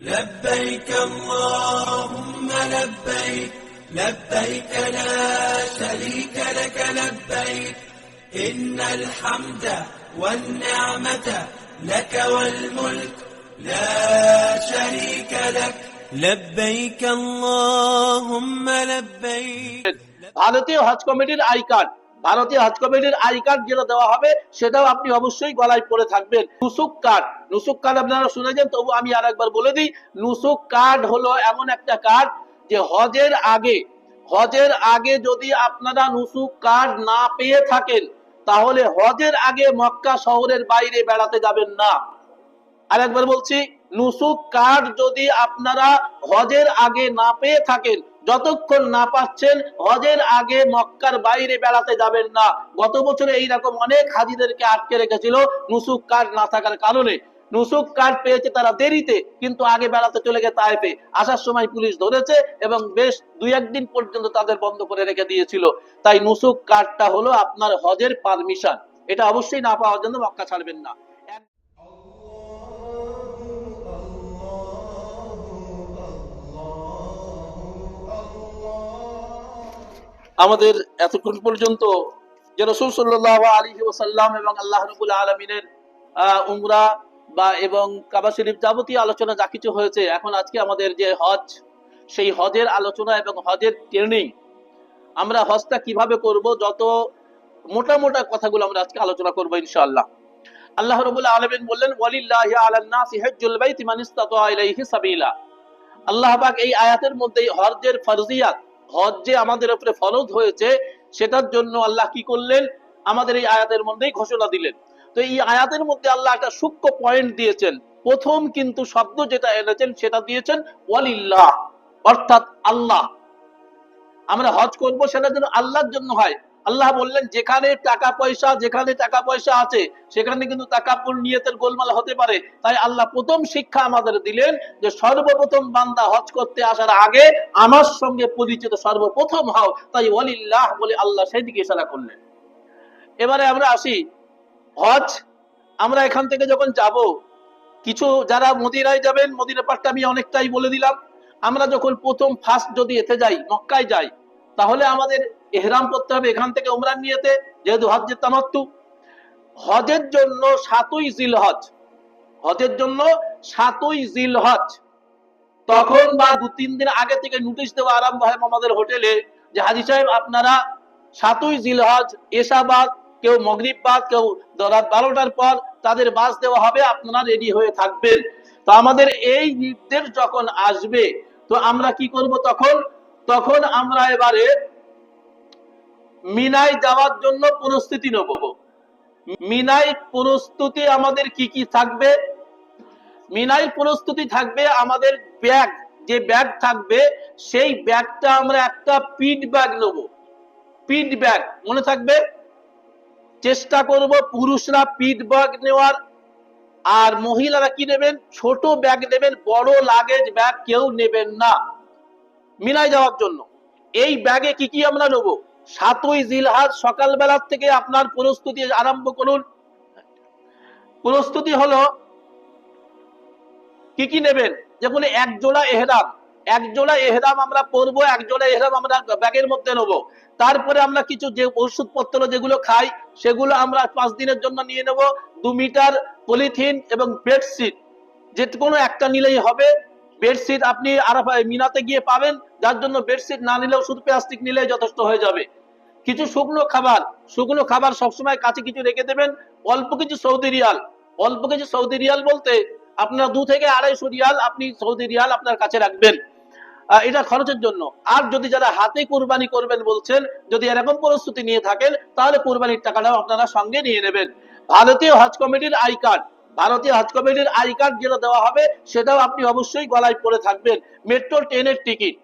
لبيك اللهم لبيك لبيك لا شريك لك لبيك إن الحمد والنعمة لك والملك لا شريك لك لبيك اللهم لبيك ভারতীয় হজ কমিটির I card ভারতীয় হজ কমিটির আই কার্ড যেটা দেওয়া হবে, সেটাও আপনি অবশ্যই গলায় পরে থাকবেন। নুসুক কার্ড নুসুক কার্ড আপনারা শুনেছেন, তবু আমি আর একবার বলে দিই, নুসুক কার্ড হলো এমন একটা কার্ড যে হজের আগে হজের আগে যদি আপনারা নুসুক কার্ড না পেয়ে থাকেন, তাহলে হজের আগে মক্কা শহরের বাইরে বেড়াতে যাবেন না। আর একবার বলছি, নুসুক কার্ড যদি আপনারা হজের আগে না পেয়ে থাকেন যতক্ষণ না পাচ্ছেন, হজের আগে মক্কার বাইরে বেড়াতে যাবেন না। গত বছরে এইরকম অনেক হাজিদেরকে আটকে রেখেছিল, নুসুক কার্ড না থাকার কারণে। নুসুক কার্ড পেয়েছে তারা দেরিতে, কিন্তু আগে বেড়াতে চলে গেছে তাইফে। আসার সময় পুলিশ ধরেছে এবং বেশ দুই একদিন পর্যন্ত তাদের বন্ধ করে রেখে দিয়েছিল। তাই নুসুক কার্ডটা হলো আপনার হজের পারমিশন। এটা অবশ্যই না পাওয়ার জন্য মক্কা ছাড়বেন না। আমাদের এতক্ষণ পর্যন্ত যে রসুল সাল্লাহ আলী ওসাল্লাম এবং আল্লাহ রবুল আলমিনের উমরা বা এবং কাবা শরীফ যাবতীয় আলোচনা যা কিছু হয়েছে, এখন আজকে আমাদের যে হজ, সেই হজের আলোচনা এবং হজের ট্রেনিং আমরা হজটা কীভাবে করব, যত মোটা মোটা কথাগুলো আমরা আজকে আলোচনা করব ইনশাআল্লাহ। আল্লাহ রবুল আলমিন বললেন, ওয়ালিল্লাহি আলান নাসি হজ্জুল বাইতি মান ইসতাতা আল্লাহ এই আয়াতের মধ্যে হজ্জের ফরজিয়াত হজ যে আমাদের উপরে ফরজ হয়েছে, সেটার জন্য আল্লাহ কি করলেন? আমাদের এই আয়াতের মধ্যেই ঘোষণা দিলেন। তো এই আয়াতের মধ্যে আল্লাহ একটা সূক্ষ্ম পয়েন্ট দিয়েছেন। প্রথম কিন্তু শব্দ যেটা এনেছেন, সেটা দিয়েছেন, ওয়ালিল্লাহ, অর্থাৎ আল্লাহ। আমরা হজ করব, সেটা যেন আল্লাহর জন্য হয়। আল্লাহ বললেন, যেখানে টাকা পয়সা, যেখানে টাকা পয়সা আছে, সেখানে কিন্তু টাকাপুর নিয়তের গোলমাল হতে পারে। তাই আল্লাহ প্রথম শিক্ষা আমাদের দিলেন যে, সর্বপ্রথম বান্দা হজ করতে আসার আগে আমার সঙ্গে পরিচিত সর্বপ্রথম হও। তাই ওয়ালিল্লাহ বলে আল্লাহ সেদিকে ইশারা করলেন। এবারে আমরা আসি হজ। আমরা এখান থেকে যখন যাব, কিছু যারা মদিনায় যাবেন মদিনা পাঠটা আমি অনেকটাই বলে দিলাম। আমরা যখন প্রথম ফার্স্ট যদি এতে যাই, মক্কায় যাই, তাহলে আমাদের এহরাম করতে হবে, এখান থেকে উমরান নিয়েতে, যেহেতু হজ্জের তামাত্তু। হজের জন্য সাতই জিল হজ হজের জন্য সাতই জিল হজ তখন বা দু তিন দিন আগে থেকে নোটিশ দেওয়া আরম্ভ হয় আমাদের হোটেলে যে, হাজি সাহেব, আপনারা সাতই জিল হজ এসাবাদ কেউ মগরিব বাদ, কেউ রাত বারোটার পর তাদের বাস দেওয়া হবে, আপনারা রেডি হয়ে থাকবেন। তো আমাদের এই নির্দেশ যখন আসবে, তো আমরা কি করব তখন? তখন আমরা এবারে মিনায় যাওয়ার জন্য প্রস্তুতি নেব। মিনাই প্রস্তুতি আমাদের কি কি থাকবে? মিনাই প্রস্তুতি থাকবে আমাদের ব্যাগ। যে ব্যাগ থাকবে, সেই ব্যাগটা আমরা একটা পিট ব্যাগ নেব। পিট ব্যাগ, মনে থাকবে? চেষ্টা করব পুরুষরা পিট ব্যাগ নেওয়ার। আর মহিলারা কি নেবেন? ছোট ব্যাগ নেবেন, বড় লাগেজ ব্যাগ কেউ নেবেন না। মিনায় যাওয়ার জন্য। এই ব্যাগে কি কি আমরা নেব? সাতই জিলহাজ সকালবেলার থেকে আপনার প্রস্তুতি আরম্ভ করুন। প্রস্তুতি হলো, কি কি নেবেন? যেমন এক জোড়া এহরাম। এক জোড়া এহরাম আমরা পরবো, এক জোড়া এহরাম আমরা ব্যাগের মধ্যে নেব। তারপরে আমরা কিছু যে ওষুধপত্র যেগুলো খাই, সেগুলো আমরা পাঁচ দিনের জন্য নিয়ে নেব। দু মিটার পলিথিন এবং বেডশিট, যে কোনো একটা নিলেই হবে। বেডশিট আপনি আরাফা মিনাতে গিয়ে পাবেন, যার জন্য বেডশিট না নিলেও শুধু প্লাস্টিক নিলে যথেষ্ট হয়ে যাবে। কিছু শুকনো খাবার শুকনো খাবার সবসময় কাছে কিছু রেখে দেবেন, অল্প কিছু সৌদি রিয়াল। অল্প কিছু সৌদি রিয়াল বলতে আপনার দু থেকে আড়াইশো রিয়াল আপনি সৌদি রিয়াল আপনার কাছে রাখবেন। এটা খরচের জন্য। আর যদি যারা হাতে কোরবানি করবেন বলছেন, যদি এরকম প্রস্তুতি নিয়ে থাকেন, তাহলে কোরবানির টাকাটাও আপনারা সঙ্গে নিয়ে নেবেন। ভারতীয় হজ কমিটির আই কার্ড। ভারতীয় হজ কমিটির আই কার্ড যেটা দেওয়া হবে, সেটাও আপনি অবশ্যই গলায় পরে থাকবেন। মেট্রো ট্রেনের টিকিট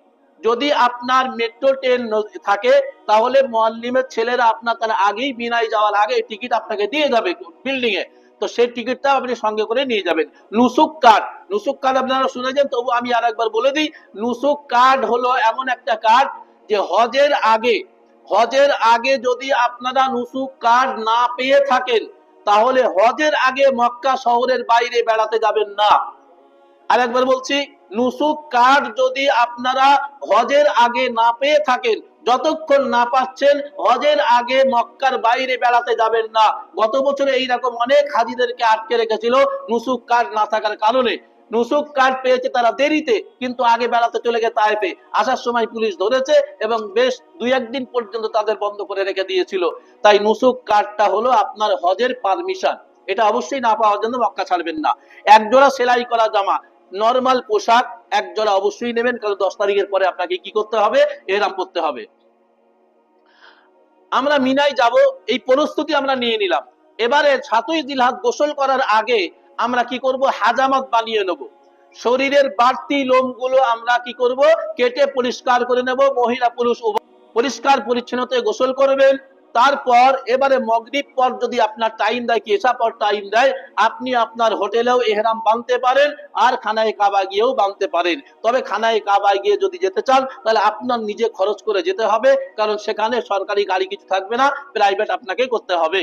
যদি আপনার মেট্রো ট্রেন থাকে, তাহলে মোয়াল্লিমের ছেলেরা আপনার তারা আগেই বিনায় যাওয়ার আগে টিকিট আপনাকে দিয়ে যাবে বিল্ডিং এ। তো সেই টিকিটটা আপনি সঙ্গে করে নিয়ে যাবেন। নুসুক কার্ড নুসুক কার্ড আপনারা শুনেছেন, তবু আমি আর একবার বলে দিই, নুসুক কার্ড হলো এমন একটা কার্ড যে হজের আগে হজের আগে যদি আপনারা নুসুক কার্ড না পেয়ে থাকেন তাহলে হজের আগে মক্কা শহরের বাইরে বেড়াতে যাবেন না। আরেকবার বলছি, নুসুক কার্ড যদি আপনারা হজের আগে না পেয়ে থাকেন, যতক্ষণ না পাচ্ছেন, হজের আগে মক্কার বাইরে বেড়াতে যাবেন না। গত বছরে এইরকম অনেক হাজিদেরকে আটকে রেখেছিল নুসুক কার্ড না থাকার কারণে। নুসুক কার্ড পেয়েছে তারা দেরিতে, কিন্তু আগে বেড়াতে চলে গেছে তাইফে। আসার সময় পুলিশ ধরেছে এবং বেশ দুই একদিন পর্যন্ত তাদের বন্ধ করে রেখে দিয়েছিল। তাই নুসুক কার্ডটা হলো আপনার হজের পারমিশন। এটা অবশ্যই না পাওয়ার জন্য মক্কা ছাড়বেন না। এক জোড়া সেলাই করা জামা, নর্মাল পোশাক, এক জোড়া অবশ্যই নেবেন, কারণ দশ তারিখের পরে আপনাকে কি করতে হবে? এরাম করতে হবে। আমরা মিনায় যাব, এই প্রস্তুতি আমরা নিয়ে নিলাম। এবারে সাতই জিলহাদ গোসল করার আগে আমরা কি করব? হাজামাত বানিয়ে নেব। শরীরের বাড়তি লোমগুলো আমরা কি করব? কেটে পরিষ্কার করে নেব। মহিলা পুরুষ পরিষ্কার পরিচ্ছন্নতায় গোসল করবেন। তারপর এবারে মগরিব পর যদি আপনার টাইম দেয় কি পর টাইম দেয়, আপনি আপনার হোটেলেও এহরাম বাঁধতে পারেন আর খানায় কাবা গিয়েও বাঁধতে পারেন। তবে খানায় কাবায় গিয়ে যদি যেতে চান, তাহলে আপনার নিজে খরচ করে যেতে হবে, কারণ সেখানে সরকারি গাড়ি কিছু থাকবে না প্রাইভেট আপনাকে করতে হবে।